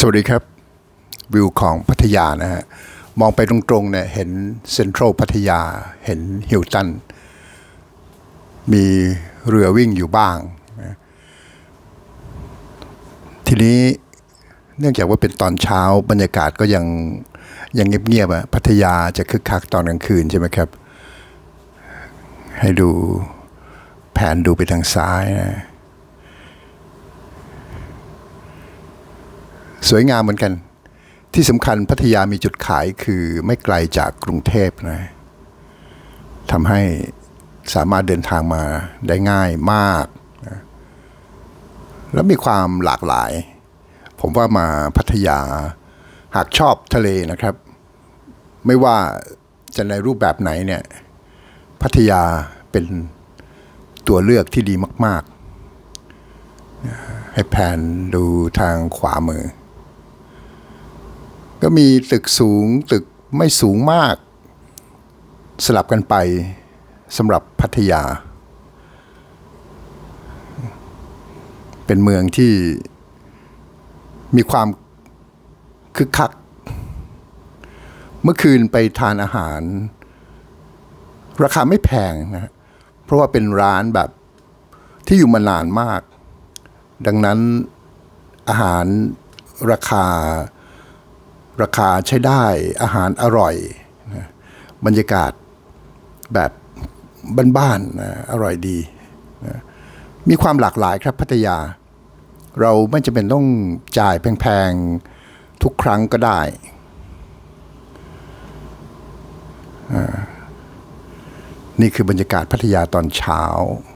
สวัสดีครับ วิวของพัทยานะฮะมองไปตรงๆเนี่ยเห็นเซ็นทรัลพัทยาเห็นฮิลตัน มีเรือวิ่งอยู่บ้าง ทีนี้เนื่องจากว่าเป็นตอนเช้าบรรยากาศก็ยังยังเงียบๆอะพัทยาจะคึกคักตอนกลางคืนใช่ไหมครับ ให้ดูแผนดูไปทางซ้ายนะ สวยงามเหมือนกัน ที่สำคัญพัทยามีจุดขายคือไม่ไกลจากกรุงเทพนะทำให้สามารถเดินทางมาได้ง่ายมากนะแล้วมีความหลากหลาย ผมว่ามาพัทยาหากชอบทะเลนะครับ ไม่ว่าจะในรูปแบบไหนเนี่ย พัทยาเป็นตัวเลือกที่ดีมาก ๆ ให้แผนดูทางขวามือ ก็มีตึกสูงตึกไม่สูงมาก สลับกันไปสำหรับพัทยา เป็นเมืองที่มีความคึกคัก เมื่อคืนไปทานอาหาร ราคาไม่แพงนะเพราะว่าเป็นร้านแบบที่อยู่มานานมาก ดังนั้นอาหารราคา ราคาใช้ได้อาหารอร่อยนะบรรยากาศแบบบ้านๆนะอร่อยดีนะมีความหลากหลายครับพัทยา เราไม่จำเป็นต้องจ่ายแพงๆ ทุกครั้งก็ได้ นี่คือบรรยากาศพัทยาตอนเช้า